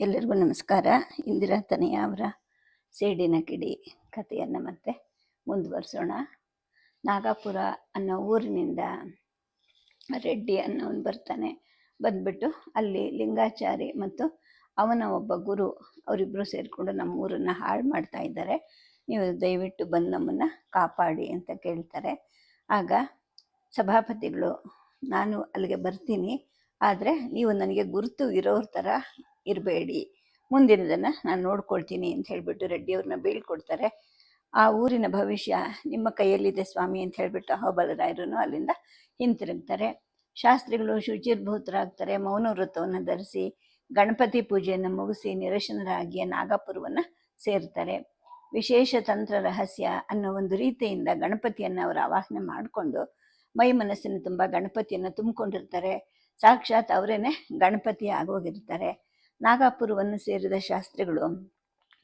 ಎಲ್ಲರಿಗೂ ನಮಸ್ಕಾರ. ಇಂದಿರಾ ತನೆಯ ಅವರ ಸೇಡಿನ ಕಿಡಿ ಕಥೆಯನ್ನು ಮತ್ತೆ ಮುಂದುವರಿಸೋಣ. ನಾಗಾಪುರ ಅನ್ನೋ ಊರಿನಿಂದ ರೆಡ್ಡಿ ಅನ್ನೋನು ಬರ್ತಾನೆ ಬಂದ್ಬಿಟ್ಟು ಅಲ್ಲಿ ಲಿಂಗಾಚಾರಿ ಮತ್ತು ಅವನ ಒಬ್ಬ ಗುರು ಅವರಿಬ್ಬರು ಸೇರಿಕೊಂಡು ನಮ್ಮ ಊರನ್ನು ಹಾಳು ಮಾಡ್ತಾ ಇದ್ದಾರೆ. ನೀವು ದಯವಿಟ್ಟು ಬಂದು ನಮ್ಮನ್ನು ಕಾಪಾಡಿ ಅಂತ ಕೇಳ್ತಾರೆ. ಆಗ ಸಭಾಪತಿಗಳು, ನಾನು ಅಲ್ಲಿಗೆ ಬರ್ತೀನಿ, ಆದರೆ ನೀವು ನನಗೆ ಗುರುತು ಇರೋರ ಥರ ಇರಬೇಡಿ. ಮುಂದಿನದನ್ನು ನಾನು ನೋಡ್ಕೊಳ್ತೀನಿ ಅಂತ ಹೇಳಿಬಿಟ್ಟು ರೆಡ್ಡಿಯವ್ರನ್ನ ಬೀಳ್ಕೊಡ್ತಾರೆ ಆ ಊರಿನ ಭವಿಷ್ಯ ನಿಮ್ಮ ಕೈಯಲ್ಲಿದೆ ಸ್ವಾಮಿ ಅಂತ ಹೇಳಿಬಿಟ್ಟು ಅಹೋಬಲರಾಯರು ಅಲ್ಲಿಂದ ಹಿಂತಿರುಗ್ತಾರೆ. ಶಾಸ್ತ್ರಿಗಳು ಶುಚಿರ್ಭೂತರಾಗ್ತಾರೆ ಮೌನ ವೃತ್ತವನ್ನು ಧರಿಸಿ ಗಣಪತಿ ಪೂಜೆಯನ್ನು ಮುಗಿಸಿ ನಿರಶನರಾಗಿ ನಾಗಪುರವನ್ನು ಸೇರ್ತಾರೆ. ವಿಶೇಷ ತಂತ್ರ ರಹಸ್ಯ ಅನ್ನೋ ಒಂದು ರೀತಿಯಿಂದ ಗಣಪತಿಯನ್ನು ಅವರು ಆವಾಹನೆ ಮಾಡಿಕೊಂಡು ಮೈ ಮನಸ್ಸಿನ ತುಂಬ ಗಣಪತಿಯನ್ನು ತುಂಬಿಕೊಂಡಿರ್ತಾರೆ. ಸಾಕ್ಷಾತ್ ಅವರೇನೆ ಗಣಪತಿ ಆಗೋಗಿರ್ತಾರೆ. ನಾಗಾಪುರವನ್ನು ಸೇರಿದ ಶಾಸ್ತ್ರಿಗಳು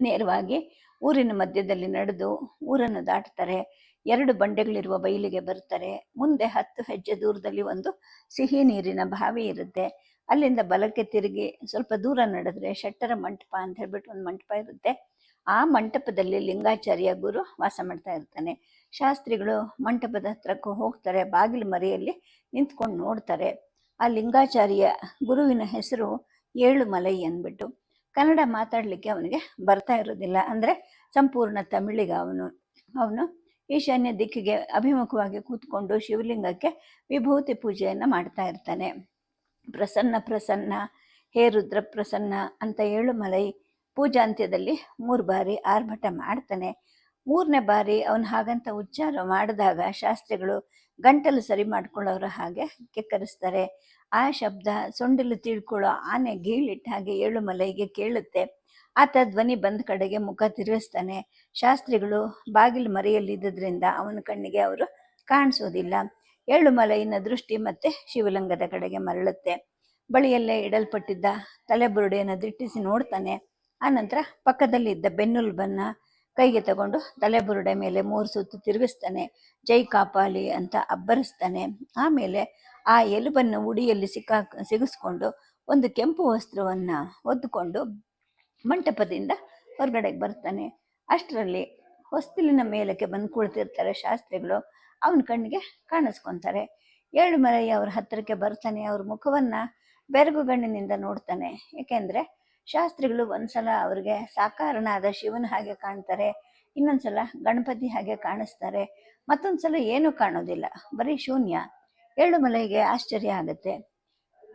ನೇರವಾಗಿ ಊರಿನ ಮಧ್ಯದಲ್ಲಿ ನಡೆದು ಊರನ್ನು ದಾಟ್ತಾರೆ ಎರಡು ಬಂಡೆಗಳಿರುವ ಬಯಲಿಗೆ ಬರ್ತಾರೆ ಮುಂದೆ ಹತ್ತು ಹೆಜ್ಜೆ ದೂರದಲ್ಲಿ ಒಂದು ಸಿಹಿ ನೀರಿನ ಬಾವಿ ಇರುತ್ತೆ. ಅಲ್ಲಿಂದ ಬಲಕ್ಕೆ ತಿರುಗಿ ಸ್ವಲ್ಪ ದೂರ ನಡೆದ್ರೆ ಶೆಟ್ಟರ ಮಂಟಪ ಅಂತ ಹೇಳ್ಬಿಟ್ಟು ಒಂದು ಮಂಟಪ ಇರುತ್ತೆ. ಆ ಮಂಟಪದಲ್ಲಿ ಲಿಂಗಾಚಾರ್ಯ ಗುರು ವಾಸ ಮಾಡ್ತಾ ಇರ್ತಾನೆ. ಶಾಸ್ತ್ರಿಗಳು ಮಂಟಪದ ಹತ್ರಕ್ಕೂ ಹೋಗ್ತಾರೆ. ಬಾಗಿಲು ಮರೆಯಲ್ಲಿ ನಿಂತ್ಕೊಂಡು ನೋಡ್ತಾರೆ. ಆ ಲಿಂಗಾಚಾರ್ಯ ಗುರುವಿನ ಹೆಸರು ಏಳು ಮಲೈ ಅಂದ್ಬಿಟ್ಟು ಕನ್ನಡ ಮಾತಾಡಲಿಕ್ಕೆ ಅವನಿಗೆ ಬರ್ತಾ ಇರೋದಿಲ್ಲ ಅಂದರೆ ಸಂಪೂರ್ಣ ತಮಿಳಿಗ ಅವನು ಅವನು ಈಶಾನ್ಯ ದಿಕ್ಕಿಗೆ ಅಭಿಮುಖವಾಗಿ ಕೂತ್ಕೊಂಡು ಶಿವಲಿಂಗಕ್ಕೆ ವಿಭೂತಿ ಪೂಜೆಯನ್ನು ಮಾಡ್ತಾ ಇರ್ತಾನೆ. ಪ್ರಸನ್ನ ಪ್ರಸನ್ನ, ಹೇ ರುದ್ರ ಪ್ರಸನ್ನ ಅಂತ ಏಳು ಮಲೈ ಪೂಜಾಂತ್ಯದಲ್ಲಿ ಮೂರು ಬಾರಿ ಆರ್ಭಟ ಮಾಡ್ತಾನೆ. ಮೂರನೇ ಬಾರಿ ಅವನು ಹಾಗಂತ ಉಚ್ಚಾರ ಮಾಡಿದಾಗ ಶಾಸ್ತ್ರಿಗಳು ಗಂಟಲು ಸರಿ ಮಾಡ್ಕೊಳ್ಳೋರು ಹಾಗೆ ಕೆಕ್ಕರಿಸ್ತಾರೆ. ಆ ಶಬ್ದ ಸೊಂಡಿಲು ತಿಳ್ಕೊಳ್ಳೋ ಆನೆ ಗೀಳಿಟ್ಟ ಹಾಗೆ ಏಳು ಮಲೈಗೆ ಕೇಳುತ್ತೆ. ಆತ ಧ್ವನಿ ಬಂದ ಕಡೆಗೆ ಮುಖ ತಿರುಗಿಸ್ತಾನೆ. ಶಾಸ್ತ್ರಿಗಳು ಬಾಗಿಲು ಮರೆಯಲ್ಲಿದ್ದರಿಂದ ಅವನ ಕಣ್ಣಿಗೆ ಅವರು ಕಾಣಿಸೋದಿಲ್ಲ. ಏಳು ಮಲೈನ ದೃಷ್ಟಿ ಮತ್ತೆ ಶಿವಲಿಂಗದ ಕಡೆಗೆ ಮರಳುತ್ತೆ. ಬಳಿಯಲ್ಲೇ ಇಡಲ್ಪಟ್ಟಿದ್ದ ತಲೆಬುರುಡೆಯನ್ನು ದಿಟ್ಟಿಸಿ ನೋಡ್ತಾನೆ. ಆನಂತರ ಪಕ್ಕದಲ್ಲಿದ್ದ ಬೆನ್ನುಲ್ಬನ್ನ ಕೈಗೆ ತಗೊಂಡು ತಲೆಬುರುಡೆ ಮೇಲೆ ಮೂರು ಸುತ್ತು ತಿರುಗಿಸ್ತಾನೆ, ಜೈ ಕಾಪಾಲಿ ಅಂತ ಅಬ್ಬರಿಸ್ತಾನೆ. ಆಮೇಲೆ ಆ ಎಲುಬನ್ನು ಉಡಿಯಲ್ಲಿ ಸಿಕ್ಕಾ, ಸಿಗಿಸ್ಕೊಂಡು ಒಂದು ಕೆಂಪು ವಸ್ತ್ರವನ್ನು ಹೊದ್ದುಕೊಂಡು ಮಂಟಪದಿಂದ ಹೊರಗಡೆಗೆ ಬರ್ತಾನೆ. ಅಷ್ಟರಲ್ಲಿ ಹೊಸ್ತಿಲಿನ ಮೇಲಕ್ಕೆ ಬಂದು ಕುಳಿತಿರ್ತಾರೆ ಶಾಸ್ತ್ರಿಗಳು. ಅವನ ಕಣ್ಣಿಗೆ ಕಾಣಿಸ್ಕೊಂತಾರೆ. ಏಳು ಮಲೈ ಅವ್ರ ಹತ್ತಿರಕ್ಕೆ ಬರ್ತಾನೆ. ಅವ್ರ ಮುಖವನ್ನು ಬೆರಗುಗಣ್ಣಿನಿಂದ ನೋಡ್ತಾನೆ. ಏಕೆಂದರೆ ಶಾಸ್ತ್ರಿಗಳು ಒಂದ್ಸಲ ಅವ್ರಿಗೆ ಸಾಕಾರನಾದ ಶಿವನ ಹಾಗೆ ಕಾಣ್ತಾರೆ, ಇನ್ನೊಂದ್ಸಲ ಗಣಪತಿ ಹಾಗೆ ಕಾಣಿಸ್ತಾರೆ, ಮತ್ತೊಂದ್ಸಲ ಏನೂ ಕಾಣೋದಿಲ್ಲ, ಬರೀ ಶೂನ್ಯ. ಏಳು ಮಲೆಗೆ ಆಶ್ಚರ್ಯ ಆಗುತ್ತೆ.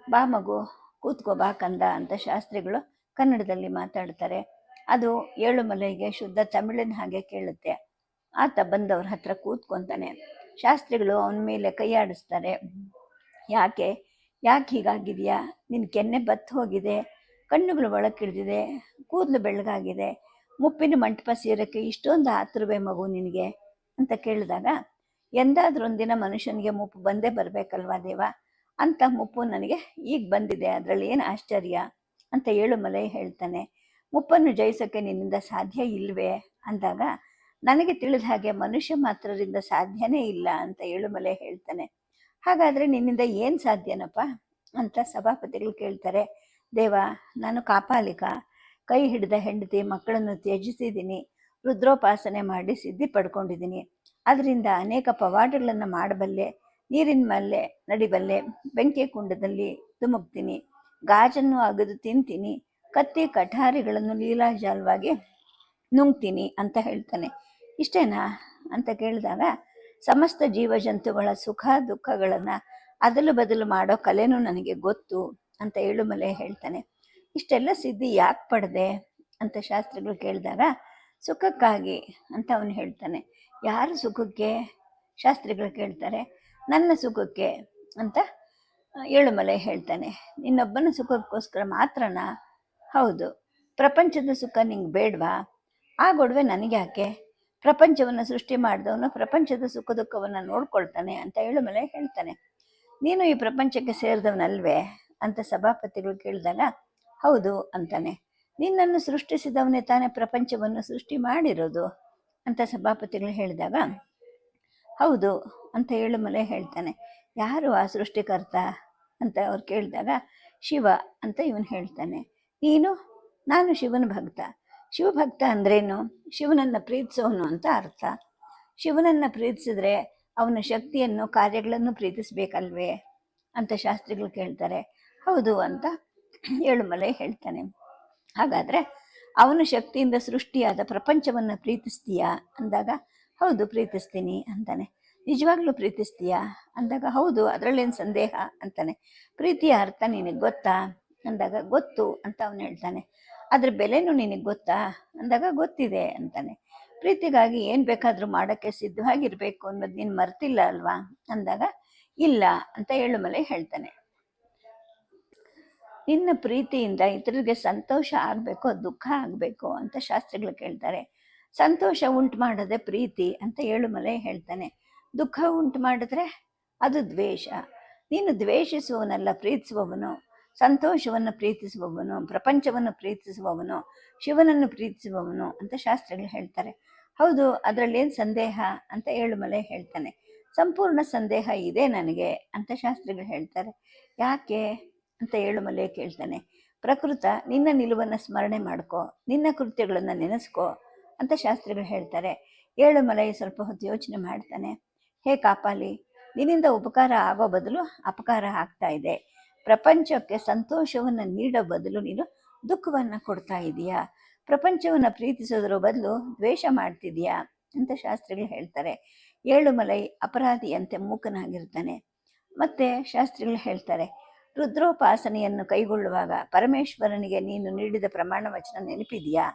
ಬಾ ಮಗು, ಕೂತ್ಕೋ, ಬಾ ಕಂದ ಅಂತ ಶಾಸ್ತ್ರಿಗಳು ಕನ್ನಡದಲ್ಲಿ ಮಾತಾಡ್ತಾರೆ. ಅದು ಏಳು ಮಲೆಗೆ ಶುದ್ಧ ತಮಿಳಿನ ಹಾಗೆ ಕೇಳುತ್ತೆ. ಆತ ಬಂದವ್ರ ಹತ್ರ ಕೂತ್ಕೊಂತಾನೆ. ಶಾಸ್ತ್ರಿಗಳು ಅವನ ಮೇಲೆ ಕೈಯಾಡಿಸ್ತಾರೆ ಯಾಕೆ ಯಾಕೆ ಹೀಗಾಗಿದೆಯಾ? ನಿನ್ನ ಕೆನ್ನೆ ಬತ್ತು ಹೋಗಿದೆ. ಕಣ್ಣುಗಳು ಒಳಕ್ಕಿಳಿದಿದೆ, ಕೂದಲು ಬೆಳ್ಳಗಾಗಿದೆ. ಮುಪ್ಪಿನ ಮಂಟಪ ಸೇರಕ್ಕೆ ಇಷ್ಟೊಂದು ಆತುರವೇ ಮಗು ನಿನಗೆ? ಅಂತ ಕೇಳಿದಾಗ ಎಂದಾದ್ರೂ ಒಂದಿನ ಮನುಷ್ಯನಿಗೆ ಮುಪ್ಪು ಬಂದೇ ಬರಬೇಕಲ್ವಾ ದೇವ? ಅಂತ ಮುಪ್ಪು ನನಗೆ ಈಗ ಬಂದಿದೆ, ಅದರಲ್ಲಿ ಏನು ಆಶ್ಚರ್ಯ? ಅಂತ ಏಳುಮಲೈ ಹೇಳ್ತಾನೆ, ಮುಪ್ಪನ್ನು ಜಯಿಸೋಕ್ಕೆ ನಿನ್ನಿಂದ ಸಾಧ್ಯ ಇಲ್ವೇ? ಅಂದಾಗ, ನನಗೆ ತಿಳಿದ ಹಾಗೆ ಮನುಷ್ಯ ಮಾತ್ರರಿಂದ ಸಾಧ್ಯನೇ ಇಲ್ಲ ಅಂತ ಏಳುಮಲೆ ಹೇಳ್ತಾನೆ. ಹಾಗಾದರೆ ನಿನ್ನಿಂದ ಏನು ಸಾಧ್ಯನಪ್ಪ? ಅಂತ ಸಭಾಪತಿಗಳು ಕೇಳ್ತಾರೆ ದೇವ, ನಾನು ಕಾಪಾಲಿಕ. ಕೈ ಹಿಡಿದ ಹೆಂಡತಿ ಮಕ್ಕಳನ್ನು ತ್ಯಜಿಸಿದ್ದೀನಿ. ರುದ್ರೋಪಾಸನೆ ಮಾಡಿ ಸಿದ್ಧಿ ಪಡ್ಕೊಂಡಿದ್ದೀನಿ. ಅದರಿಂದ ಅನೇಕ ಪವಾಡಗಳನ್ನು ಮಾಡಬಲ್ಲೆ, ನೀರಿನ ಮೇಲೆ ನಡಿಬಲ್ಲೆ, ಬೆಂಕಿ ಕುಂಡದಲ್ಲಿ ಧುಮುಕ್ತೀನಿ. ಗಾಜನ್ನು ಅಗದು ತಿಂತೀನಿ. ಕತ್ತಿ ಕಠಾರಿಗಳನ್ನು ಲೀಲಾಜಾಲವಾಗಿ ನುಂಗ್ತೀನಿ ಅಂತ ಹೇಳ್ತಾನೆ. ಇಷ್ಟೇನಾ ಅಂತ ಕೇಳಿದಾಗ, ಸಮಸ್ತ ಜೀವಜಂತುಗಳ ಸುಖ ದುಃಖಗಳನ್ನು ಅದಲು ಬದಲು ಮಾಡೋ ಕಲೆನೂ ನನಗೆ ಗೊತ್ತು. ಅಂತ ಏಳುಮಲೆ ಹೇಳ್ತಾನೆ. ಇಷ್ಟೆಲ್ಲ ಸಿದ್ಧಿ ಯಾಕೆ ಪಡೆದೆ? ಅಂತ ಶಾಸ್ತ್ರಗಳು ಕೇಳಿದಾಗ, ಸುಖಕ್ಕಾಗಿ ಅಂತ ಅವನು ಹೇಳ್ತಾನೆ. ಯಾರು ಸುಖಕ್ಕೆ? ಶಾಸ್ತ್ರಿಗಳು ಕೇಳ್ತಾರೆ, ನನ್ನ ಸುಖಕ್ಕೆ ಅಂತ ಏಳುಮಲೆ ಹೇಳ್ತಾನೆ. ನಿನ್ನೊಬ್ಬನ ಸುಖಕ್ಕೋಸ್ಕರ ಮಾತ್ರನಾ? ಹೌದು. ಪ್ರಪಂಚದ ಸುಖ ನಿಂಗೆ ಬೇಡವಾ? ಆ ಗೊಡವೆ ನನಗೆ ಯಾಕೆ? ಪ್ರಪಂಚವನ್ನು ಸೃಷ್ಟಿ ಮಾಡಿದವನು ಪ್ರಪಂಚದ ಸುಖ ದುಃಖವನ್ನು ನೋಡ್ಕೊಳ್ತಾನೆ ಅಂತ ಏಳುಮಲೆ ಹೇಳ್ತಾನೆ. ನೀನು ಈ ಪ್ರಪಂಚಕ್ಕೆ ಸೇರಿದವನಲ್ವೇ? ಅಂತ ಸಭಾಪತಿಗಳು ಕೇಳಿದಾಗ, ಹೌದು ಅಂತಾನೆ. ನಿನ್ನನ್ನು ಸೃಷ್ಟಿಸಿದವನೇ ತಾನೇ ಪ್ರಪಂಚವನ್ನು ಸೃಷ್ಟಿ ಮಾಡಿರೋದು? ಅಂತ ಸಭಾಪತಿಗಳು ಹೇಳಿದಾಗ, ಹೌದು ಅಂತ ಏಳುಮಲೆ ಹೇಳ್ತಾನೆ. ಯಾರು ಆ ಸೃಷ್ಟಿಕರ್ತ? ಅಂತ ಅವ್ರು ಕೇಳಿದಾಗ, ಶಿವ ಅಂತ ಇವನು ಹೇಳ್ತಾನೆ. ನೀನು? ನಾನು ಶಿವನ ಭಕ್ತ. ಶಿವಭಕ್ತ ಅಂದ್ರೇನು? ಶಿವನನ್ನು ಪ್ರೀತಿಸೋನು ಅಂತ ಅರ್ಥ. ಶಿವನನ್ನು ಪ್ರೀತಿಸಿದ್ರೆ ಅವನ ಶಕ್ತಿಯನ್ನು, ಕಾರ್ಯಗಳನ್ನು ಪ್ರೀತಿಸಬೇಕಲ್ವೇ? ಅಂತ ಶಾಸ್ತ್ರಿಗಳು ಕೇಳ್ತಾರೆ. ಹೌದು ಅಂತ ಏಳುಮಲೆ ಹೇಳ್ತಾನೆ. ಹಾಗಾದ್ರೆ ಅವನ ಶಕ್ತಿಯಿಂದ ಸೃಷ್ಟಿಯಾದ ಪ್ರಪಂಚವನ್ನು ಪ್ರೀತಿಸ್ತೀಯಾ ಅಂದಾಗ, ಹೌದು ಪ್ರೀತಿಸ್ತೀನಿ ಅಂತಾನೆ. ನಿಜವಾಗ್ಲೂ ಪ್ರೀತಿಸ್ತೀಯಾ ಅಂದಾಗ, ಹೌದು ಅದರಲ್ಲೇನು ಸಂದೇಹ ಅಂತಾನೆ. ಪ್ರೀತಿಯ ಅರ್ಥ ನಿನಗೆ ಗೊತ್ತಾ ಅಂದಾಗ, ಗೊತ್ತು ಅಂತ ಅವನು ಹೇಳ್ತಾನೆ. ಅದ್ರ ಬೆಲೆನೂ ನಿನಗೆ ಗೊತ್ತಾ ಅಂದಾಗ, ಗೊತ್ತಿದೆ ಅಂತಾನೆ. ಪ್ರೀತಿಗಾಗಿ ಏನು ಬೇಕಾದರೂ ಮಾಡೋಕ್ಕೆ ಸಿದ್ಧವಾಗಿರಬೇಕು ಅನ್ನೋದು ನೀನು ಮರ್ತಿಲ್ಲ ಅಲ್ವಾ ಅಂದಾಗ, ಇಲ್ಲ ಅಂತ ಏಳುಮಲೆ ಹೇಳ್ತಾನೆ. ನಿನ್ನ ಪ್ರೀತಿಯಿಂದ ಇತರರಿಗೆ ಸಂತೋಷ ಆಗಬೇಕು, ದುಃಖ ಆಗಬೇಕು ಅಂತ ಶಾಸ್ತ್ರಗಳು ಕೇಳ್ತಾರೆ. ಸಂತೋಷ ಉಂಟು ಮಾಡದೆ ಪ್ರೀತಿ ಅಂತ ಏಳುಮಲೆ ಹೇಳ್ತಾನೆ. ದುಃಖ ಉಂಟು ಮಾಡಿದ್ರೆ ಅದು ದ್ವೇಷ. ನೀನು ದ್ವೇಷಿಸುವವನಲ್ಲ, ಪ್ರೀತಿಸುವವನು. ಸಂತೋಷವನ್ನು ಪ್ರೀತಿಸುವವನು, ಪ್ರಪಂಚವನ್ನು ಪ್ರೀತಿಸುವವನು, ಶಿವನನ್ನು ಪ್ರೀತಿಸುವವನು ಅಂತ ಶಾಸ್ತ್ರಗಳು ಹೇಳ್ತಾರೆ. ಹೌದು, ಅದರಲ್ಲೇನು ಸಂದೇಹ ಅಂತ ಏಳುಮಲೆ ಹೇಳ್ತಾನೆ. ಸಂಪೂರ್ಣ ಸಂದೇಹ ಇದೆ ನನಗೆ ಅಂತ ಶಾಸ್ತ್ರಿಗಳು ಹೇಳ್ತಾರೆ. ಯಾಕೆ? ಅಂತ ಏಳುಮಲೆ ಕೇಳ್ತಾನೆ. ಪ್ರಕೃತ, ನಿನ್ನ ನಿಲುವನ್ನು ಸ್ಮರಣೆ ಮಾಡ್ಕೋ, ನಿನ್ನ ಕೃತ್ಯಗಳನ್ನು ನೆನೆಸ್ಕೋ ಅಂತ ಶಾಸ್ತ್ರಿಗಳು ಹೇಳ್ತಾರೆ. ಏಳುಮಲೆ ಸ್ವಲ್ಪ ಹೊತ್ತು ಯೋಚನೆ ಮಾಡ್ತಾನೆ. ಹೇ ಕಾಪಾಲಿ, ನಿನ್ನಿಂದ ಉಪಕಾರ ಆಗೋ ಬದಲು ಅಪಕಾರ ಆಗ್ತಾ ಇದೆ. ಪ್ರಪಂಚಕ್ಕೆ ಸಂತೋಷವನ್ನು ನೀಡೋ ಬದಲು ನೀನು ದುಃಖವನ್ನು ಕೊಡ್ತಾ ಇದೀಯಾ? ಪ್ರಪಂಚವನ್ನು ಪ್ರೀತಿಸೋದ್ರ ಬದಲು ದ್ವೇಷ ಮಾಡ್ತಿದೀಯಾ? ಅಂತ ಶಾಸ್ತ್ರಿಗಳು ಹೇಳ್ತಾರೆ. ಏಳುಮಲೈ ಅಪರಾಧಿಯಂತೆ ಮೂಕನಾಗಿರ್ತಾನೆ. ಮತ್ತೆ ಶಾಸ್ತ್ರಿಗಳು ಹೇಳ್ತಾರೆ ರುದ್ರೋಪಾಸನೆಯನ್ನು ಕೈಗೊಳ್ಳುವಾಗ ಪರಮೇಶ್ವರನಿಗೆ ನೀನು ನೀಡಿದ ಪ್ರಮಾಣ ವಚನ ನೆನಪಿದೆಯಾ?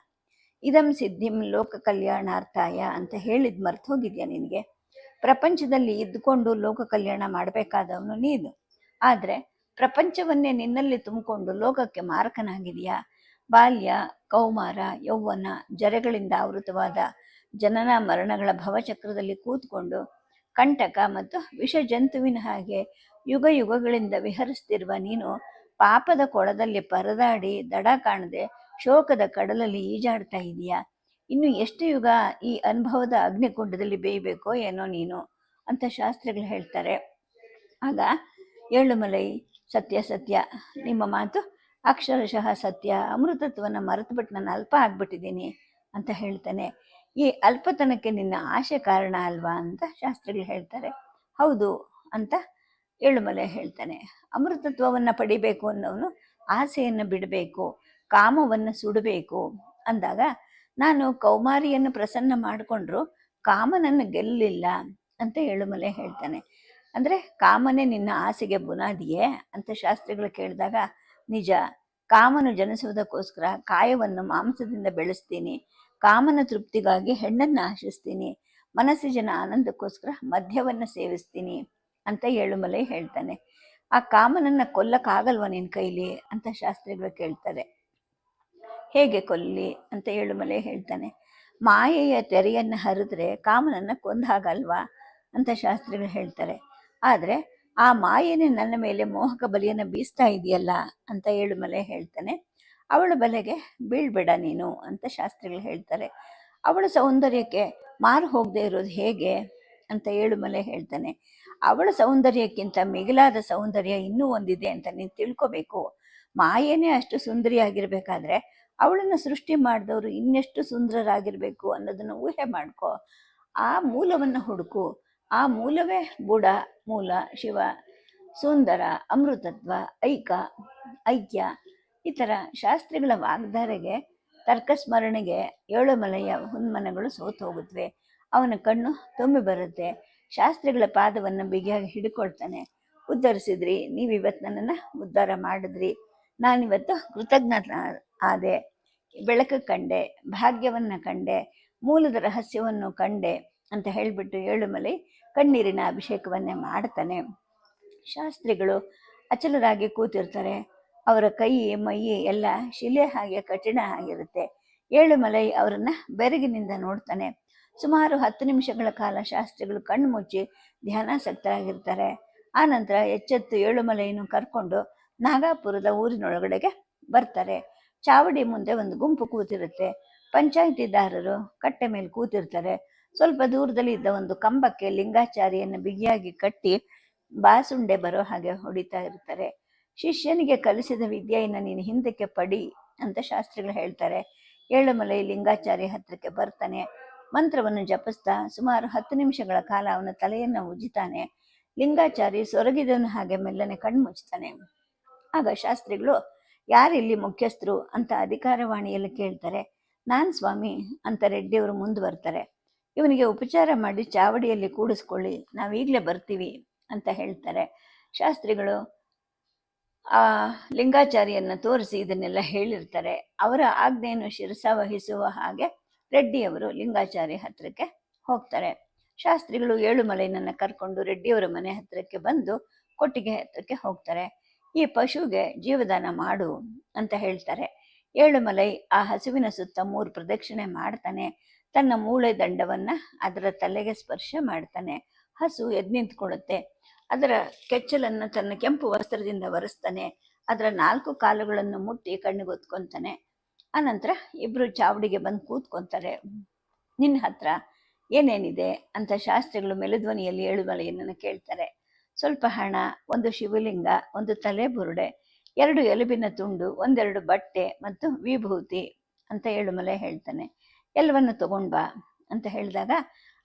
ಇದಂ ಸಿದ್ಧಿಂ ಲೋಕ ಕಲ್ಯಾಣಾರ್ಥಾಯ ಅಂತ ಹೇಳಿದ್ ಮರ್ತು ಹೋಗಿದ್ಯಾ ನಿನಗೆ? ಪ್ರಪಂಚದಲ್ಲಿ ಇದ್ದುಕೊಂಡು ಲೋಕ ಕಲ್ಯಾಣ ಮಾಡಬೇಕಾದವನು ನೀನು. ಆದರೆ ಪ್ರಪಂಚವನ್ನೇ ನಿನ್ನಲ್ಲಿ ತುಂಬಿಕೊಂಡು ಲೋಕಕ್ಕೆ ಮಾರಕನಾಗಿದೆಯಾ? ಬಾಲ್ಯ, ಕೌಮಾರ, ಯೌವನ, ಜರೆಗಳಿಂದ ಆವೃತವಾದ ಜನನ ಮರಣಗಳ ಭವಚಕ್ರದಲ್ಲಿ ಕೂತ್ಕೊಂಡು ಕಂಟಕ ಮತ್ತು ವಿಷ ಜಂತುವಿನ ಹಾಗೆ ಯುಗ ಯುಗಗಳಿಂದ ವಿಹರಿಸ್ತಿರುವ ನೀನು ಪಾಪದ ಕೊಳದಲ್ಲಿ ಪರದಾಡಿ ದಡ ಕಾಣದೆ ಶೋಕದ ಕಡಲಲ್ಲಿ ಈಜಾಡ್ತಾ ಇದೀಯಾ? ಇನ್ನು ಎಷ್ಟು ಯುಗ ಈ ಅನುಭವದ ಅಗ್ನಿಕುಂಡದಲ್ಲಿ ಬೇಯಬೇಕೋ ಏನೋ ನೀನು? ಅಂತ ಶಾಸ್ತ್ರಗಳು ಹೇಳ್ತಾರೆ. ಆಗ ಏಳುಮಲೈ ಸತ್ಯ ಸತ್ಯ, ನಿಮ್ಮ ಮಾತು ಅಕ್ಷರಶಃ ಸತ್ಯ ಅಮೃತತ್ವವನ್ನು ಮರೆತುಬಿಟ್ಟು ನಾನು ಅಲ್ಪ ಆಗ್ಬಿಟ್ಟಿದ್ದೀನಿ ಅಂತ ಹೇಳ್ತಾನೆ. ಈ ಅಲ್ಪತನಕ್ಕೆ ನಿನ್ನ ಆಶೆ ಕಾರಣ ಅಲ್ವಾ? ಅಂತ ಶಾಸ್ತ್ರಿಗಳು ಹೇಳ್ತಾರೆ. ಹೌದು ಅಂತ ಏಳುಮಲೆ ಹೇಳ್ತಾನೆ. ಅಮೃತತ್ವವನ್ನು ಪಡಿಬೇಕು ಅನ್ನೋನು ಆಸೆಯನ್ನು ಬಿಡಬೇಕು, ಕಾಮವನ್ನು ಸುಡಬೇಕು ಅಂದಾಗ ನಾನು ಕೌಮಾರಿಯನ್ನು ಪ್ರಸನ್ನ ಮಾಡಿಕೊಂಡ್ರು ಕಾಮನನ್ನು ಗೆಲ್ಲಲಿಲ್ಲ ಅಂತ ಏಳುಮಲೆ ಹೇಳ್ತಾನೆ. ಅಂದರೆ ಕಾಮನೇ ನಿನ್ನ ಆಸೆಗೆ ಬುನಾದಿಯೇ ಅಂತ ಶಾಸ್ತ್ರಿಗಳು ಕೇಳಿದಾಗ ನಿಜ, ಕಾಮನು ಜನಿಸುವುದಕ್ಕೋಸ್ಕರ ಕಾಯವನ್ನು ಮಾಂಸದಿಂದ ಬೆಳೆಸ್ತೀನಿ, ಕಾಮನ ತೃಪ್ತಿಗಾಗಿ ಹೆಣ್ಣನ್ನು ಆಶಿಸ್ತೀನಿ, ಮನಸ್ಸಿನ ಆನಂದಕ್ಕೋಸ್ಕರ ಮದ್ಯವನ್ನು ಸೇವಿಸ್ತೀನಿ. ಅಂತ ಏಳುಮಲೆ ಹೇಳ್ತಾನೆ. ಆ ಕಾಮನನ್ನ ಕೊಲ್ಲಕ್ಕಾಗಲ್ವ ನಿನ್ ಕೈಲಿ? ಅಂತ ಶಾಸ್ತ್ರಿಗಳು ಕೇಳ್ತಾರೆ. ಹೇಗೆ ಕೊಲ್ಲಿ? ಅಂತ ಏಳುಮಲೆ ಹೇಳ್ತಾನೆ. ಮಾಯೆಯ ತೆರೆಯನ್ನು ಹರಿದ್ರೆ ಕಾಮನನ್ನ ಕೊಂದ ಹಾಗಲ್ವಾ ಅಂತ ಶಾಸ್ತ್ರಿಗಳು ಹೇಳ್ತಾರೆ. ಆದರೆ ಆ ಮಾಯೆನೇ ನನ್ನ ಮೇಲೆ ಮೋಹಕ ಬಲಿಯನ್ನು ಬೀಸ್ತಾ ಇದೆಯಲ್ಲ? ಅಂತ ಏಳುಮಲೆ ಹೇಳ್ತಾನೆ. ಅವಳ ಬಲೆಗೆ, ಬೀಳ್ಬೇಡ ನೀನು ಅಂತ ಶಾಸ್ತ್ರಿಗಳು ಹೇಳ್ತಾರೆ. ಅವಳ ಸೌಂದರ್ಯಕ್ಕೆ ಮಾರು ಹೋಗದೆ ಇರೋದು ಹೇಗೆ? ಅಂತ ಏಳುಮಲೆ ಹೇಳ್ತಾನೆ. ಅವಳ ಸೌಂದರ್ಯಕ್ಕಿಂತ ಮಿಗಿಲಾದ ಸೌಂದರ್ಯ ಇನ್ನೂ ಒಂದಿದೆ ಅಂತ ನೀನು ತಿಳ್ಕೊಬೇಕು. ಮಾಯೇನೇ ಅಷ್ಟು ಸುಂದರಿಯಾಗಿರ್ಬೇಕಾದ್ರೆ ಅವಳನ್ನು ಸೃಷ್ಟಿ ಮಾಡಿದವರು ಇನ್ನೆಷ್ಟು ಸುಂದರರಾಗಿರ್ಬೇಕು ಅನ್ನೋದನ್ನು ಊಹೆ ಮಾಡ್ಕೊ. ಆ ಮೂಲವನ್ನು ಹುಡುಕು. ಆ ಮೂಲವೇ ಬುಡ, ಮೂಲ, ಶಿವ, ಸುಂದರ, ಅಮೃತತ್ವ, ಐಕ, ಐಕ್ಯ ಈ ಥರ ಶಾಸ್ತ್ರಿಗಳ ವಾಗ್ದಾರೆಗೆ ತರ್ಕಸ್ಮರಣೆಗೆ, ಏಳುಮಲೆಯ ಹುನ್ಮನಗಳು ಸೋತು ಹೋಗುತ್ತವೆ ಅವನ ಕಣ್ಣು ತುಂಬಿ ಬರುತ್ತೆ. ಶಾಸ್ತ್ರಿಗಳ ಪಾದವನ್ನು ಬಿಗಿಯಾಗಿ ಹಿಡ್ಕೊಳ್ತಾನೆ. ಉದ್ಧರಿಸಿದ್ರಿ, ನೀವಿವತ್ತು ನನ್ನನ್ನು ಉದ್ಧಾರ ಮಾಡಿದ್ರಿ. ನಾನಿವತ್ತು ಕೃತಜ್ಞ ಆದೆ. ಬೆಳಕು ಕಂಡೆ, ಭಾಗ್ಯವನ್ನು ಕಂಡೆ, ಮೂಲದ ರಹಸ್ಯವನ್ನು ಕಂಡೆ ಅಂತ ಹೇಳಿಬಿಟ್ಟು ಏಳುಮಲೆ ಕಣ್ಣೀರಿನ ಅಭಿಷೇಕವನ್ನೇ ಮಾಡ್ತಾನೆ. ಶಾಸ್ತ್ರಿಗಳು ಅಚಲರಾಗಿ ಕೂತಿರ್ತಾರೆ. ಅವರ ಕೈ, ಮೈ ಎಲ್ಲ ಶಿಲೆ ಹಾಗೆ ಕಠಿಣ ಆಗಿರುತ್ತೆ. ಏಳುಮಲೈ ಅವರನ್ನ ಬೆರಗಿನಿಂದ ನೋಡ್ತಾನೆ. ಸುಮಾರು ಹತ್ತು ನಿಮಿಷಗಳ ಕಾಲ ಶಾಸ್ತ್ರಿಗಳು ಕಣ್ಣು ಮುಚ್ಚಿ ಧ್ಯಾನಾಸಕ್ತರಾಗಿರ್ತಾರೆ. ಆ ನಂತರ ಎಚ್ಚೆತ್ತು ಏಳುಮಲೆಯನ್ನು ಕರ್ಕೊಂಡು ನಾಗಾಪುರದ ಊರಿನೊಳಗಡೆಗೆ ಬರ್ತಾರೆ. ಚಾವಡಿ ಮುಂದೆ ಒಂದು ಗುಂಪು ಕೂತಿರುತ್ತೆ. ಪಂಚಾಯಿತಿದಾರರು ಕಟ್ಟೆ ಮೇಲೆ ಕೂತಿರ್ತಾರೆ. ಸ್ವಲ್ಪ ದೂರದಲ್ಲಿ ಇದ್ದ ಒಂದು ಕಂಬಕ್ಕೆ ಲಿಂಗಾಚಾರಿಯನ್ನು ಬಿಗಿಯಾಗಿ ಕಟ್ಟಿ ಬಾಸುಂಡೆ ಬರೋ ಹಾಗೆ ಹೊಡಿತಾ ಇರ್ತಾರೆ. ಶಿಷ್ಯನಿಗೆ ಕಲಿಸಿದ ವಿದ್ಯೆಯನ್ನು ನೀನು ಹಿಂದಕ್ಕೆ ಪಡಿ ಅಂತ ಶಾಸ್ತ್ರಿಗಳು ಹೇಳ್ತಾರೆ. ಏಳುಮಲೈ ಲಿಂಗಾಚಾರಿ ಹತ್ರಕ್ಕೆ ಬರ್ತಾನೆ. ಮಂತ್ರವನ್ನು ಜಪಿಸ್ತಾ ಸುಮಾರು ಹತ್ತು ನಿಮಿಷಗಳ ಕಾಲ ಅವನ ತಲೆಯನ್ನು ಉಜ್ಜಿತಾನೆ. ಲಿಂಗಾಚಾರಿ ಸೊರಗಿದವನ ಹಾಗೆ ಮೆಲ್ಲನೆ ಕಣ್ಣು ಮುಚ್ತಾನೆ. ಆಗ ಶಾಸ್ತ್ರಿಗಳು, ಯಾರಿಲ್ಲಿ ಮುಖ್ಯಸ್ಥರು? ಅಂತ ಅಧಿಕಾರವಾಣಿಯಲ್ಲಿ ಕೇಳ್ತಾರೆ. ನಾನ್ ಸ್ವಾಮಿ ಅಂತ ರೆಡ್ಡಿಯವರು ಮುಂದುವರ್ತಾರೆ. ಇವನಿಗೆ ಉಪಚಾರ ಮಾಡಿ ಚಾವಡಿಯಲ್ಲಿ ಕೂಡಿಸ್ಕೊಳ್ಳಿ, ನಾವೀಗಲೇ ಬರ್ತೀವಿ ಅಂತ ಹೇಳ್ತಾರೆ. ಶಾಸ್ತ್ರಿಗಳು, ಆ ಲಿಂಗಾಚಾರಿಯನ್ನ ತೋರಿಸಿ ಇದನ್ನೆಲ್ಲ ಹೇಳಿರ್ತಾರೆ. ಅವರ ಆಜ್ಞೆಯನ್ನು ಶಿರಸ ವಹಿಸುವ ಹಾಗೆ ರೆಡ್ಡಿಯವರು ಲಿಂಗಾಚಾರಿ ಹತ್ರಕ್ಕೆ ಹೋಗ್ತಾರೆ. ಶಾಸ್ತ್ರಿಗಳು ಏಳುಮಲೈನನ್ನ ಕರ್ಕೊಂಡು ರೆಡ್ಡಿಯವರ ಮನೆ ಹತ್ರಕ್ಕೆ ಬಂದು ಕೊಟ್ಟಿಗೆ ಹತ್ರಕ್ಕೆ ಹೋಗ್ತಾರೆ. ಈ ಪಶುಗೆ ಜೀವದಾನ ಮಾಡು ಅಂತ ಹೇಳ್ತಾರೆ. ಏಳುಮಲೈ ಆ ಹಸುವಿನ ಸುತ್ತ ಮೂರು ಪ್ರದಕ್ಷಿಣೆ ಮಾಡ್ತಾನೆ. ತನ್ನ ಮೂಳೆ ದಂಡವನ್ನ ಅದರ ತಲೆಗೆ ಸ್ಪರ್ಶ ಮಾಡ್ತಾನೆ. ಹಸು ಎದ್ ನಿಂತ್ಕೊಳ್ಳುತ್ತೆ. ಅದರ ಕೆಚ್ಚಲನ್ನು ತನ್ನ ಕೆಂಪು ವಸ್ತ್ರದಿಂದ ಒರೆಸ್ತಾನೆ. ಅದರ ನಾಲ್ಕು ಕಾಲುಗಳನ್ನು ಮುಟ್ಟಿ ಕಣ್ಣಿಗೊತ್ಕೊಂತಾನೆ ಆನಂತರ ಇಬ್ರು ಚಾವಡಿಗೆ ಬಂದು ಕೂತ್ಕೊಂತಾರೆ. ನಿನ್ನ ಹತ್ರ ಏನೇನಿದೆ ಅಂತ ಶಾಸ್ತ್ರಿಗಳು ಮೆಲುಧ್ವನಿಯಲ್ಲಿ ಏಳುಮಲೆಯನ್ನು ಕೇಳ್ತಾರೆ. ಸ್ವಲ್ಪ ಹಣ, ಒಂದು ಶಿವಲಿಂಗ, ಒಂದು ತಲೆ ಬುರುಡೆ ಎರಡು ಎಲುಬಿನ ತುಂಡು, ಒಂದೆರಡು ಬಟ್ಟೆ ಮತ್ತು ವಿಭೂತಿ ಅಂತ ಏಳುಮಲೆ ಹೇಳ್ತಾನೆ. ಎಲ್ಲವನ್ನು ತಗೊಂಡ್ಬಾ ಅಂತ ಹೇಳಿದಾಗ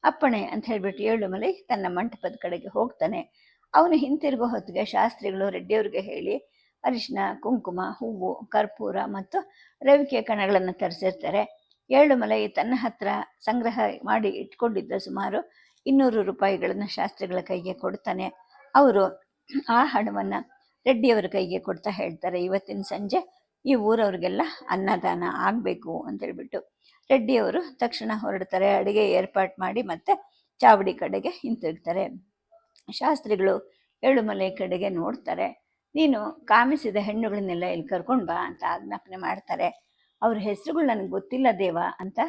ಅಪ್ಪಣೆ ಅಂತ ಹೇಳ್ಬಿಟ್ಟು ಏಳುಮಲೆ ತನ್ನ ಮಂಟಪದ ಕಡೆಗೆ ಹೋಗ್ತಾನೆ. ಅವನು ಹಿಂತಿರುಗೋ ಹೊತ್ತಿಗೆ ಶಾಸ್ತ್ರಿಗಳು ರೆಡ್ಡಿಯವ್ರಿಗೆ ಹೇಳಿ ಅರಿಶಿನ, ಕುಂಕುಮ, ಹೂವು, ಕರ್ಪೂರ ಮತ್ತು ರವಿಕೆ ಕಣಗಳನ್ನು ತರಿಸಿರ್ತಾರೆ. ಏಳುಮಲೈ ತನ್ನ ಹತ್ರ ಸಂಗ್ರಹ ಮಾಡಿ ಇಟ್ಕೊಂಡಿದ್ದ ಸುಮಾರು ಇನ್ನೂರು ರೂಪಾಯಿಗಳನ್ನು ಶಾಸ್ತ್ರಿಗಳ ಕೈಗೆ ಕೊಡ್ತಾನೆ. ಅವರು ಆ ಹಣವನ್ನು ರೆಡ್ಡಿಯವರ ಕೈಗೆ ಕೊಡ್ತಾ ಹೇಳ್ತಾರೆ. ಇವತ್ತಿನ ಸಂಜೆ ಈ ಊರವ್ರಿಗೆಲ್ಲ ಅನ್ನದಾನ ಆಗಬೇಕು ಅಂತ ಹೇಳ್ಬಿಟ್ಟು ರೆಡ್ಡಿಯವರು ತಕ್ಷಣ ಹೊರಡ್ತಾರೆ. ಅಡುಗೆ ಏರ್ಪಾಟ್ ಮಾಡಿ ಮತ್ತೆ ಚಾವಡಿ ಕಡೆಗೆ ಹಿಂತಿರುಗ್ತಾರೆ. ಶಾಸ್ತ್ರಿಗಳು ಏಳುಮಲೆ ಕಡೆಗೆ ನೋಡ್ತಾರೆ. ನೀನು ಕಾಮಿಸಿದ ಹೆಣ್ಣುಗಳನ್ನೆಲ್ಲ ಇಲ್ಲಿ ಕರ್ಕೊಂಡು ಬಾ ಅಂತ ಆಜ್ಞಾಪನೆ ಮಾಡ್ತಾರೆ. ಅವ್ರ ಹೆಸರುಗಳು ನನಗೆ ಗೊತ್ತಿಲ್ಲ ದೇವ ಅಂತ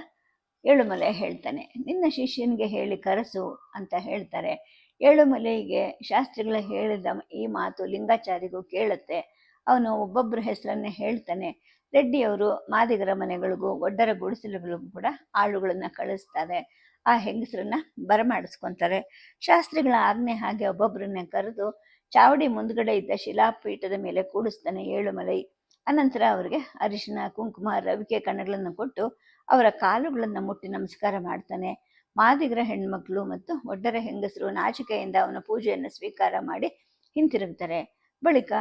ಏಳುಮಲೆ ಹೇಳ್ತಾನೆ. ನಿನ್ನ ಶಿಷ್ಯನಿಗೆ ಹೇಳಿ ಕರೆಸು ಅಂತ ಹೇಳ್ತಾರೆ. ಏಳುಮಲೆಗೆ ಶಾಸ್ತ್ರಿಗಳ ಹೇಳಿದ ಈ ಮಾತು ಲಿಂಗಾಚಾರಿಗೂ ಕೇಳುತ್ತೆ. ಅವನು ಒಬ್ಬೊಬ್ಬರ ಹೆಸರನ್ನೇ ಹೇಳ್ತಾನೆ. ರೆಡ್ಡಿಯವರು ಮಾದಿಗರ ಮನೆಗಳಿಗೂ ಒಡ್ಡರ ಗುಡಿಸಲುಗಳಿಗೂ ಕೂಡ ಆಳುಗಳನ್ನು ಕಳಿಸ್ತಾರೆ. ಆ ಹೆಂಗಸರನ್ನ ಬರಮಾಡಿಸ್ಕೊತಾರೆ. ಶಾಸ್ತ್ರಿಗಳ ಆಜ್ಞೆ ಹಾಗೆ ಒಬ್ಬೊಬ್ಬರನ್ನ ಕರೆದು ಚಾವಡಿ ಮುಂದ್ಗಡೆ ಇದ್ದ ಶಿಲಾಪೀಠದ ಮೇಲೆ ಕೂಡಿಸ್ತಾನೆ ಏಳುಮಲೈ ಅನಂತರ ಅವರಿಗೆ ಅರಿಶಿನ, ಕುಂಕುಮ, ರವಿಕೆ ಕಣಗಳನ್ನು ಕೊಟ್ಟು ಅವರ ಕಾಲುಗಳನ್ನು ಮುಟ್ಟಿ ನಮಸ್ಕಾರ ಮಾಡ್ತಾನೆ. ಮಾದಿಗರ ಹೆಣ್ಮಕ್ಳು ಮತ್ತು ಒಡ್ಡರ ಹೆಂಗಸರು ನಾಚಿಕೆಯಿಂದ ಅವನ ಪೂಜೆಯನ್ನು ಸ್ವೀಕಾರ ಮಾಡಿ ಹಿಂತಿರುಗ್ತಾರೆ ಬಳಿಕ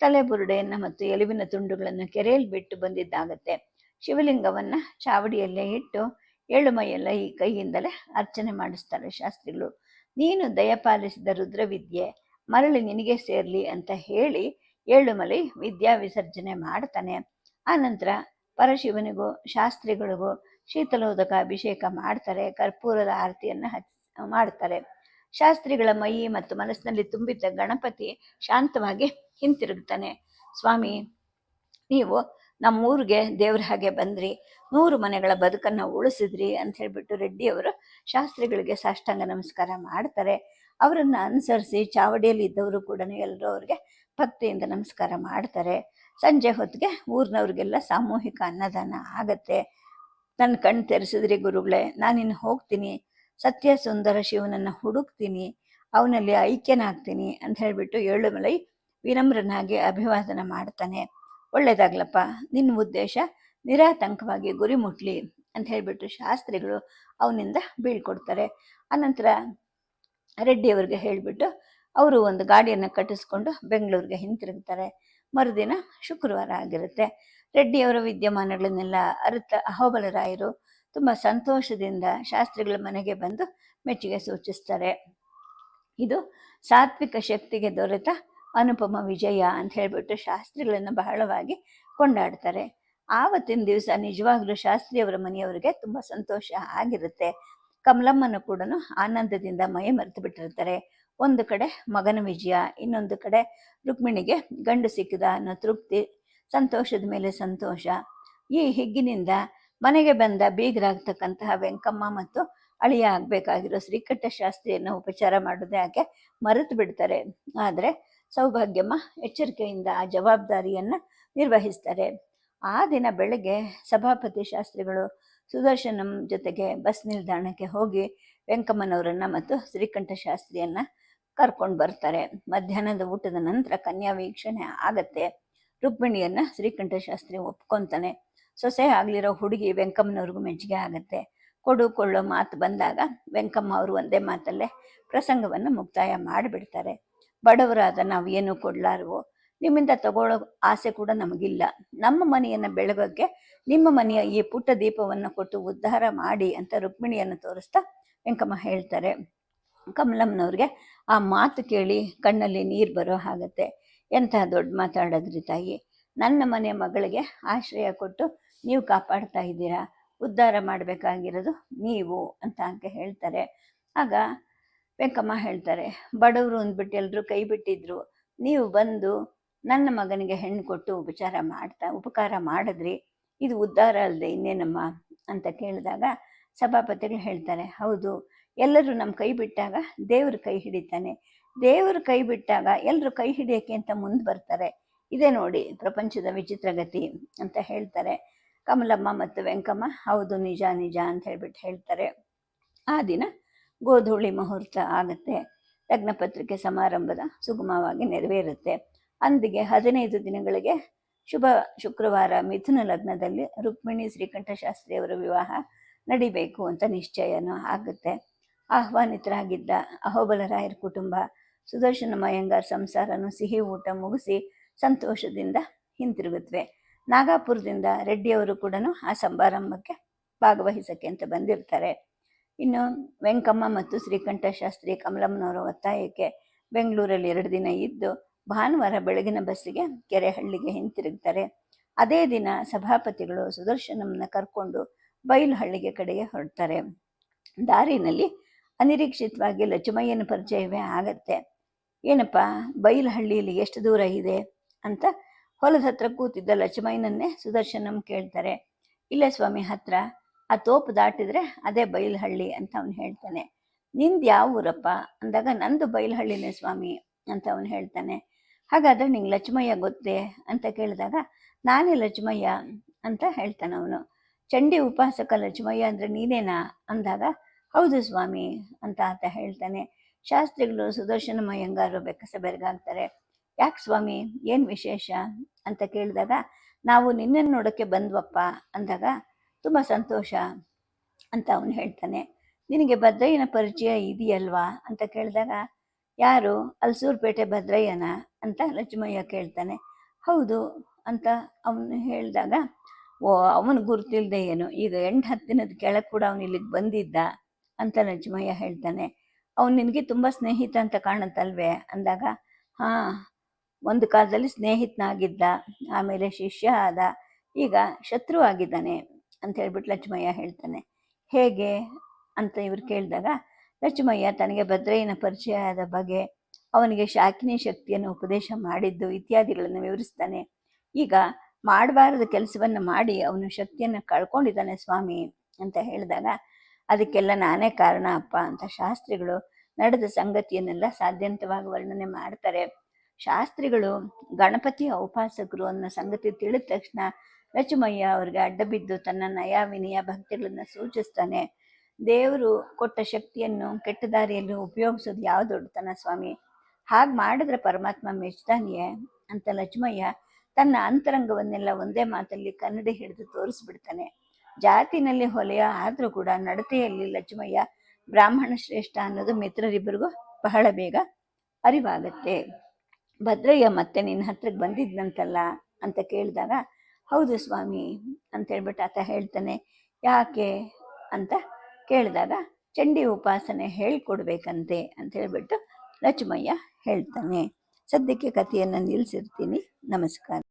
ತಲೆ ಬುರುಡೆಯನ್ನ ಮತ್ತು ಎಲುವಿನ ತುಂಡುಗಳನ್ನು ಕೆರೆಯಲ್ಲಿ ಬಿಟ್ಟು ಬಂದಿದ್ದಾಗತ್ತೆ. ಶಿವಲಿಂಗವನ್ನ ಚಾವಡಿಯಲ್ಲೇ ಇಟ್ಟು ಏಳುಮೈಯೆಲ್ಲ ಈ ಕೈಯಿಂದಲೇ ಅರ್ಚನೆ ಮಾಡಿಸ್ತಾರೆ ಶಾಸ್ತ್ರಿಗಳು. ನೀನು ದಯಪಾಲಿಸಿದ ರುದ್ರವಿದ್ಯೆ. ಮರಳಿ ನಿನಗೆ ಸೇರ್ಲಿ ಅಂತ ಹೇಳಿ ಏಳುಮಲಿ ವಿದ್ಯಾ ವಿಸರ್ಜನೆ ಮಾಡ್ತಾನೆ. ಆನಂತರ ಪರಶಿವನಿಗೂ, ಶಾಸ್ತ್ರಿಗಳಿಗೂ ಶೀತಲೋದಕ ಅಭಿಷೇಕ ಮಾಡ್ತಾರೆ, ಕರ್ಪೂರದ ಆರತಿಯನ್ನು ಹಚ್, ಮಾಡ್ತಾರೆ. ಶಾಸ್ತ್ರಿಗಳ ಮೈ ಮತ್ತು ಮನಸ್ಸಿನಲ್ಲಿ ತುಂಬಿದ್ದ ಗಣಪತಿ ಶಾಂತವಾಗಿ ಹಿಂತಿರುಗ್ತಾನೆ. ಸ್ವಾಮಿ, ನೀವು ನಮ್ಮೂರಿಗೆ ದೇವ್ರ ಹಾಗೆ ಬಂದ್ರಿ, ನೂರು ಮನೆಗಳ ಬದುಕನ್ನು ಉಳಿಸಿದ್ರಿ ಅಂತ ಹೇಳ್ಬಿಟ್ಟು ರೆಡ್ಡಿಯವರು ಶಾಸ್ತ್ರಿಗಳಿಗೆ ಸಾಷ್ಟಾಂಗ ನಮಸ್ಕಾರ ಮಾಡ್ತಾರೆ. ಅವರನ್ನ ಅನುಸರಿಸಿ ಚಾವಡಿಯಲ್ಲಿ ಇದ್ದವರು ಕೂಡ ಎಲ್ಲರೂ ಅವ್ರಿಗೆ ಭಕ್ತಿಯಿಂದ ನಮಸ್ಕಾರ ಮಾಡ್ತಾರೆ. ಸಂಜೆ ಹೊತ್ತಿಗೆ ಊರಿನವ್ರಿಗೆಲ್ಲ ಸಾಮೂಹಿಕ ಅನ್ನದಾನ ಆಗತ್ತೆ. ನನ್ನ ಕಣ್ಣು ತೆರೆಸಿದ್ರಿ ಗುರುಗಳೇ, ನಾನಿನ್ನು ಹೋಗ್ತೀನಿ. ಸತ್ಯ ಸುಂದರ ಶಿವನನ್ನು ಹುಡುಕ್ತೀನಿ. ಅವನಲ್ಲಿ ಐಕ್ಯನಾಗ್ತೀನಿ ಅಂತ ಹೇಳ್ಬಿಟ್ಟು ಏಳುಮಲೈ ವಿನಮ್ರನಾಗಿ ಅಭಿವಾದನ ಮಾಡ್ತಾನೆ. ಒಳ್ಳೇದಾಗ್ಲಪ್ಪ, ನಿನ್ನ ಉದ್ದೇಶ ನಿರಾತಂಕವಾಗಿ ಗುರಿ ಮುಟ್ಲಿ ಅಂತ ಹೇಳ್ಬಿಟ್ಟು ಶಾಸ್ತ್ರಿಗಳು ಅವನಿಂದ ಬೀಳ್ಕೊಡ್ತಾರೆ. ಅನಂತರ ರೆಡ್ಡಿಯವರಿಗೆ ಹೇಳಿಬಿಟ್ಟು ಅವರು ಒಂದು ಗಾಡಿಯನ್ನು ಕಟ್ಟಿಸ್ಕೊಂಡು ಬೆಂಗಳೂರಿಗೆ ಹಿಂತಿರುಗ್ತಾರೆ. ಮರುದಿನ ಶುಕ್ರವಾರ ಆಗಿರುತ್ತೆ. ರೆಡ್ಡಿಯವರ ವಿದ್ಯಮಾನಗಳನ್ನೆಲ್ಲ ಅರಿತ ಅಹೋಬಲರಾಯರು ತುಂಬ ಸಂತೋಷದಿಂದ ಶಾಸ್ತ್ರಿಗಳ ಮನೆಗೆ ಬಂದು ಮೆಚ್ಚುಗೆ ಸೂಚಿಸ್ತಾರೆ. ಇದು ಸಾತ್ವಿಕ ಶಕ್ತಿಗೆ ದೊರೆತ ಅನುಪಮ ವಿಜಯ ಅಂತ ಹೇಳಿಬಿಟ್ಟು ಶಾಸ್ತ್ರಿಗಳನ್ನು ಬಹಳವಾಗಿ ಕೊಂಡಾಡ್ತಾರೆ. ಆವತ್ತಿನ ದಿವಸ ನಿಜವಾಗ್ಲೂ ಶಾಸ್ತ್ರಿಯವರ ಮನೆಯವರಿಗೆ ತುಂಬ ಸಂತೋಷ ಆಗಿರುತ್ತೆ. ಕಮಲಮ್ಮನು ಕೂಡ ಆನಂದದಿಂದ ಮೈ ಮರೆತು ಬಿಟ್ಟಿರ್ತಾರೆ. ಒಂದು ಕಡೆ ಮಗನ ವಿಜಯ, ಇನ್ನೊಂದು ಕಡೆ ರುಕ್ಮಿಣಿಗೆ ಗಂಡು ಸಿಕ್ಕಿದ ಅನ್ನೋ ತೃಪ್ತಿ, ಸಂತೋಷದ ಮೇಲೆ ಸಂತೋಷ. ಈ ಹಿಗ್ಗಿನಿಂದ ಮನೆಗೆ ಬಂದ ಬೀಗರಾಗ್ತಕ್ಕಂತಹ ವೆಂಕಮ್ಮ ಮತ್ತು ಅಳಿಯ ಆಗ್ಬೇಕಾಗಿರೋ ಶ್ರೀಕಟ್ಟ ಶಾಸ್ತ್ರಿಯನ್ನು ಉಪಚಾರ ಮಾಡೋದೇ ಆಕೆ ಮರೆತು ಬಿಡ್ತಾರೆ. ಆದರೆ ಸೌಭಾಗ್ಯಮ್ಮ ಎಚ್ಚರಿಕೆಯಿಂದ ಆ ಜವಾಬ್ದಾರಿಯನ್ನ ನಿರ್ವಹಿಸ್ತಾರೆ. ಆ ದಿನ ಬೆಳಗ್ಗೆ ಸಭಾಪತಿ ಶಾಸ್ತ್ರಿಗಳು ಸುದರ್ಶನಂ ಜೊತೆಗೆ ಬಸ್ ನಿಲ್ದಾಣಕ್ಕೆ ಹೋಗಿ ವೆಂಕಮ್ಮನವರನ್ನ ಮತ್ತು ಶ್ರೀಕಂಠ ಶಾಸ್ತ್ರಿಯನ್ನ ಕರ್ಕೊಂಡು ಬರ್ತಾರೆ. ಮಧ್ಯಾಹ್ನದ ಊಟದ ನಂತರ ಕನ್ಯಾ ವೀಕ್ಷಣೆ ಆಗತ್ತೆ. ರುಕ್ಮಿಣಿಯನ್ನ ಶ್ರೀಕಂಠ ಶಾಸ್ತ್ರಿ ಒಪ್ಕೊಂತಾನೆ. ಸೊಸೆ ಆಗ್ಲಿರೋ ಹುಡುಗಿ ವೆಂಕಮ್ಮನವ್ರಿಗೂ ಮೆಚ್ಚುಗೆ ಆಗತ್ತೆ. ಕೊಡು, ಕೊಳ್ಳೋ ಮಾತು ಬಂದಾಗ ವೆಂಕಮ್ಮ ಅವರು ಒಂದೇ ಮಾತಲ್ಲೇ ಪ್ರಸಂಗವನ್ನು ಮುಕ್ತಾಯ ಮಾಡಿಬಿಡ್ತಾರೆ. ಬಡವರಾದ ನಾವು ಏನು ಕೊಡ್ಲಾರವೋ ನಿಮ್ಮಿಂದ ತಗೊಳ್ಳೋ ಆಸೆ ಕೂಡ ನಮಗಿಲ್ಲ. ನಮ್ಮ ಮನೆಯನ್ನು ಬೆಳಗೋಕ್ಕೆ ನಿಮ್ಮ ಮನೆಯ ಈ ಪುಟ್ಟ ದೀಪವನ್ನು ಕೊಟ್ಟು ಉದ್ಧಾರ ಮಾಡಿ ಅಂತ ರುಕ್ಮಿಣಿಯನ್ನು ತೋರಿಸ್ತಾ ವೆಂಕಮ್ಮ ಹೇಳ್ತಾರೆ. ಕಮಲಮ್ಮನವ್ರಿಗೆ ಆ ಮಾತು ಕೇಳಿ ಕಣ್ಣಲ್ಲಿ ನೀರು ಬರೋ ಹಾಗತ್ತೆ. ಎಂತಹ ದೊಡ್ಡ ಮಾತಾಡೋದ್ರಿ ತಾಯಿ? ನನ್ನ ಮನೆ ಮಗಳಿಗೆ ಆಶ್ರಯ ಕೊಟ್ಟು ನೀವು ಕಾಪಾಡ್ತಾ ಇದ್ದೀರಾ? ಉದ್ಧಾರ ಮಾಡಬೇಕಾಗಿರೋದು ನೀವು ಅಂತ ಅಂತ ಹೇಳ್ತಾರೆ. ಆಗ ವೆಂಕಮ್ಮ ಹೇಳ್ತಾರೆ, ಬಡವರು ಅಂದ್ಬಿಟ್ಟು ಎಲ್ಲರೂ ಕೈ ಬಿಟ್ಟಿದ್ರು. ನೀವು ಬಂದು ನನ್ನ ಮಗನಿಗೆ ಹೆಣ್ಣು ಕೊಟ್ಟು ಉಪಚಾರ ಮಾಡ್ತಾ, ಉಪಕಾರ ಮಾಡಿದ್ರಿ. ಇದು ಉದ್ಧಾರ ಅಲ್ಲದೆ ಇನ್ನೇನಮ್ಮ ಅಂತ ಕೇಳಿದಾಗ ಸಭಾಪತಿಗಳು ಹೇಳ್ತಾರೆ, ಹೌದು, ಎಲ್ಲರೂ ನಮ್ಮ ಕೈ ಬಿಟ್ಟಾಗ ದೇವ್ರ ಕೈ ಹಿಡಿತಾನೆ. ದೇವ್ರ ಕೈ ಬಿಟ್ಟಾಗ ಎಲ್ಲರೂ ಕೈ ಹಿಡಿಯೋಕ್ಕೆ ಅಂತ ಮುಂದೆ ಬರ್ತಾರೆ. ಇದೇ ನೋಡಿ ಪ್ರಪಂಚದ ವಿಚಿತ್ರಗತಿ ಅಂತ ಹೇಳ್ತಾರೆ. ಕಮಲಮ್ಮ ಮತ್ತು ವೆಂಕಮ್ಮ, ಹೌದು, ನಿಜ ನಿಜ ಅಂತ ಹೇಳ್ಬಿಟ್ಟು ಹೇಳ್ತಾರೆ. ಆ ದಿನ ಗೋಧೂಳಿ ಮುಹೂರ್ತ ಆಗುತ್ತೆ. ಲಗ್ನಪತ್ರಿಕೆ ಸಮಾರಂಭದ ಸುಗಮವಾಗಿ ನೆರವೇರುತ್ತೆ. ಅಂದಿಗೆ ಹದಿನೈದು ದಿನಗಳಿಗೆ ಶುಭ ಶುಕ್ರವಾರ ಮಿಥುನ ಲಗ್ನದಲ್ಲಿ ರುಕ್ಮಿಣಿ ಶ್ರೀಕಂಠ ಶಾಸ್ತ್ರಿಯವರ ವಿವಾಹ ನಡಿಬೇಕು ಅಂತ ನಿಶ್ಚಯನೂ ಆಗುತ್ತೆ. ಆಹ್ವಾನಿತರಾಗಿದ್ದ ಅಹೋಬಲರಾಯರ ಕುಟುಂಬ, ಸುದರ್ಶನ ಮಯಂಗಾರ್ ಸಂಸಾರನು ಸಿಹಿ ಊಟ ಮುಗಿಸಿ ಸಂತೋಷದಿಂದ ಹಿಂತಿರುಗುತ್ತವೆ ನಾಗಾಪುರದಿಂದ ರೆಡ್ಡಿಯವರು ಕೂಡ ಆ ಸಮಾರಂಭಕ್ಕೆ ಭಾಗವಹಿಸಕ್ಕೆ ಅಂತ ಬಂದಿರ್ತಾರೆ. ಇನ್ನು ವೆಂಕಮ್ಮ ಮತ್ತು ಶ್ರೀಕಂಠ ಶಾಸ್ತ್ರಿ ಕಮಲಮ್ಮನವರ ಒತ್ತಾಯಕ್ಕೆ ಬೆಂಗಳೂರಲ್ಲಿ ಎರಡು ದಿನ ಇದ್ದು ಭಾನುವಾರ ಬೆಳಗಿನ ಬಸ್ಸಿಗೆ ಕೆರೆಹಳ್ಳಿಗೆ ಹಿಂತಿರುಗ್ತಾರೆ. ಅದೇ ದಿನ ಸಭಾಪತಿಗಳು ಸುದರ್ಶನಂನ ಕರ್ಕೊಂಡು ಬೈಲುಹಳ್ಳಿಗೆ ಕಡೆಗೆ ಹೊರಡ್ತಾರೆ. ದಾರಿನಲ್ಲಿ ಅನಿರೀಕ್ಷಿತವಾಗಿ ಲಕ್ಷ್ಮಯ್ಯನ ಪರಿಚಯವೇ ಆಗತ್ತೆ. ಏನಪ್ಪ, ಬೈಲಹಳ್ಳಿಯಲ್ಲಿ ಎಷ್ಟು ದೂರ ಇದೆ? ಅಂತ ಹೊಲದ ಹತ್ರ ಕೂತಿದ್ದ ಲಚಮಯ್ಯನನ್ನೇ ಸುದರ್ಶನಂ ಕೇಳ್ತಾರೆ. ಇಲ್ಲ ಸ್ವಾಮಿ ಹತ್ರ, ಆ ತೋಪು ದಾಟಿದ್ರೆ ಅದೇ ಬೈಲಹಳ್ಳಿ ಅಂತ ಅವನು ಹೇಳ್ತಾನೆ. ನಿಂದು ಯಾವ ಊರಪ್ಪ ಅಂದಾಗ ನಂದು ಬೈಲಹಳ್ಳಿನೇ ಸ್ವಾಮಿ ಅಂತ ಅವನು ಹೇಳ್ತಾನೆ. ಹಾಗಾದ್ರೆ ನಿಂಗೆ ಲಕ್ಷ್ಮಯ್ಯ ಗೊತ್ತೇ ಅಂತ ಕೇಳಿದಾಗ, ನಾನೇ ಲಕ್ಷ್ಮಯ್ಯ ಅಂತ ಹೇಳ್ತಾನೆ ಅವನು. ಚಂಡಿ ಉಪಾಸಕ ಲಕ್ಷ್ಮಯ್ಯ ಅಂದರೆ ನೀನೇನಾ ಅಂದಾಗ, ಹೌದು ಸ್ವಾಮಿ ಅಂತ ಆತ ಹೇಳ್ತಾನೆ. ಶಾಸ್ತ್ರಿಗಳು ಸುದರ್ಶನ ಮಯ್ಯಂಗಾರು ಬೆಕ್ಕಸ ಬೆರಗಾಗ್ತಾರೆ ಯಾಕೆ ಸ್ವಾಮಿ, ಏನು ವಿಶೇಷ ಅಂತ ಕೇಳಿದಾಗ, ನಾವು ನಿನ್ನನ್ನು ನೋಡೋಕ್ಕೆ ಬಂದ್ವಪ್ಪ ಅಂದಾಗ, ತುಂಬ ಸಂತೋಷ ಅಂತ ಅವನು ಹೇಳ್ತಾನೆ. ನಿನಗೆ ಭದ್ರಯ್ಯನ ಪರಿಚಯ ಇದೆಯಲ್ವಾ ಅಂತ ಕೇಳಿದಾಗ, ಯಾರು? ಅಲ್ಸೂರ್ಪೇಟೆ ಭದ್ರಯ್ಯನ? ಅಂತ ಲಕ್ಷ್ಮಯ್ಯ ಕೇಳ್ತಾನೆ. ಹೌದು ಅಂತ ಅವನು ಹೇಳಿದಾಗ, ಓ, ಅವನು ಗುರುತಿಲ್ದೆ ಏನು? ಈಗ ಎಂಟು ಹತ್ತು ದಿನದ ಕೆಳಗೆ ಕೂಡ ಅವನು ಇಲ್ಲಿಗೆ ಬಂದಿದ್ದ ಅಂತ ಲಕ್ಷ್ಮಯ್ಯ ಹೇಳ್ತಾನೆ. ಅವನು ನಿನಗೆ ತುಂಬ ಸ್ನೇಹಿತ ಅಂತ ಕಾಣುತ್ತಲ್ವೇ? ಅಂದಾಗ, ಹಾಂ, ಒಂದು ಕಾಲದಲ್ಲಿ ಸ್ನೇಹಿತನಾಗಿದ್ದ, ಆಮೇಲೆ ಶಿಷ್ಯ ಆದ, ಈಗ ಶತ್ರು ಆಗಿದ್ದಾನೆ ಅಂತ ಹೇಳ್ಬಿಟ್ಟು ಲಕ್ಷ್ಮಯ್ಯ ಹೇಳ್ತಾನೆ. ಹೇಗೆ? ಅಂತ ಇವ್ರು ಕೇಳಿದಾಗ, ಲಕ್ಷ್ಮಯ್ಯ ತನಗೆ ಭದ್ರಯ್ಯನ ಪರಿಚಯ ಆದ ಬಗೆ ಅವನಿಗೆ ಶಾಕಿನಿ ಶಕ್ತಿಯನ್ನು ಉಪದೇಶ ಮಾಡಿದ್ದು ಇತ್ಯಾದಿಗಳನ್ನು ವಿವರಿಸ್ತಾನೆ. ಈಗ ಮಾಡಬಾರದ ಕೆಲಸವನ್ನು ಮಾಡಿ ಅವನು ಶಕ್ತಿಯನ್ನು ಕಳ್ಕೊಂಡಿದ್ದಾನೆ ಸ್ವಾಮಿ ಅಂತ ಹೇಳಿದಾಗ, ಅದಕ್ಕೆಲ್ಲ ನಾನೇ ಕಾರಣ ಅಪ್ಪ ಅಂತ ಶಾಸ್ತ್ರಿಗಳು ನಡೆದ ಸಂಗತಿಯನ್ನೆಲ್ಲ ಸಾಧ್ಯಂತವಾಗಿ ವರ್ಣನೆ ಮಾಡ್ತಾರೆ. ಶಾಸ್ತ್ರಿಗಳು ಗಣಪತಿಯ ಉಪಾಸಕರು ಅನ್ನೋ ಸಂಗತಿ ತಿಳಿದ ತಕ್ಷಣ ರಚುಮಯ್ಯ ಅವ್ರಿಗೆ ಅಡ್ಡ ಬಿದ್ದು ತನ್ನ ನಯ ವಿನಯ ಭಕ್ತಿಗಳನ್ನು ಸೂಚಿಸ್ತಾನೆ. ದೇವರು ಕೊಟ್ಟ ಶಕ್ತಿಯನ್ನು ಕೆಟ್ಟ ದಾರಿಯಲ್ಲಿ ಉಪಯೋಗಿಸೋದು ಯಾವ ದೊಡ್ಡತನ ಸ್ವಾಮಿ? ಹಾಗೆ ಮಾಡಿದ್ರೆ ಪರಮಾತ್ಮ ಮೆಚ್ತಾನೆಯೇ ಅಂತ ಲಕ್ಷ್ಮಯ್ಯ ತನ್ನ ಅಂತರಂಗವನ್ನೆಲ್ಲ ಒಂದೇ ಮಾತಲ್ಲಿ ಕನ್ನಡಿ ಹಿಡಿದು ತೋರಿಸ್ಬಿಡ್ತಾನೆ. ಜಾತಿನಲ್ಲಿ ಹೊಲೆಯ ಆದರೂ ಕೂಡ ನಡತೆಯಲ್ಲಿ ಲಕ್ಷ್ಮಯ್ಯ ಬ್ರಾಹ್ಮಣ ಶ್ರೇಷ್ಠ ಅನ್ನೋದು ಮಿತ್ರರಿಬ್ಬರಿಗೂ ಬಹಳ ಬೇಗ ಅರಿವಾಗತ್ತೆ. ಭದ್ರಯ್ಯ ಮತ್ತೆ ನಿನ್ನ ಹತ್ರಕ್ಕೆ ಬಂದಿದ್ನಂತಲ್ಲ ಅಂತ ಕೇಳಿದಾಗ, ಹೌದು ಸ್ವಾಮಿ ಅಂತ ಹೇಳ್ಬಿಟ್ಟು ಆತ ಹೇಳ್ತಾನೆ. ಯಾಕೆ? ಅಂತ ಕೇಳಿದಾಗ, ಚಂಡಿ ಉಪಾಸನೆ ಹೇಳ್ಕೊಡ್ಬೇಕಂತೆ ಅಂತ ಹೇಳ್ಬಿಟ್ಟು ಲಕ್ಷ್ಮಯ್ಯ ಹೇಳ್ತಾನೆ. ಸದ್ಯಕ್ಕೆ ಕಥೆಯನ್ನು ನಿಲ್ಲಿಸಿರ್ತೀನಿ ನಮಸ್ಕಾರ.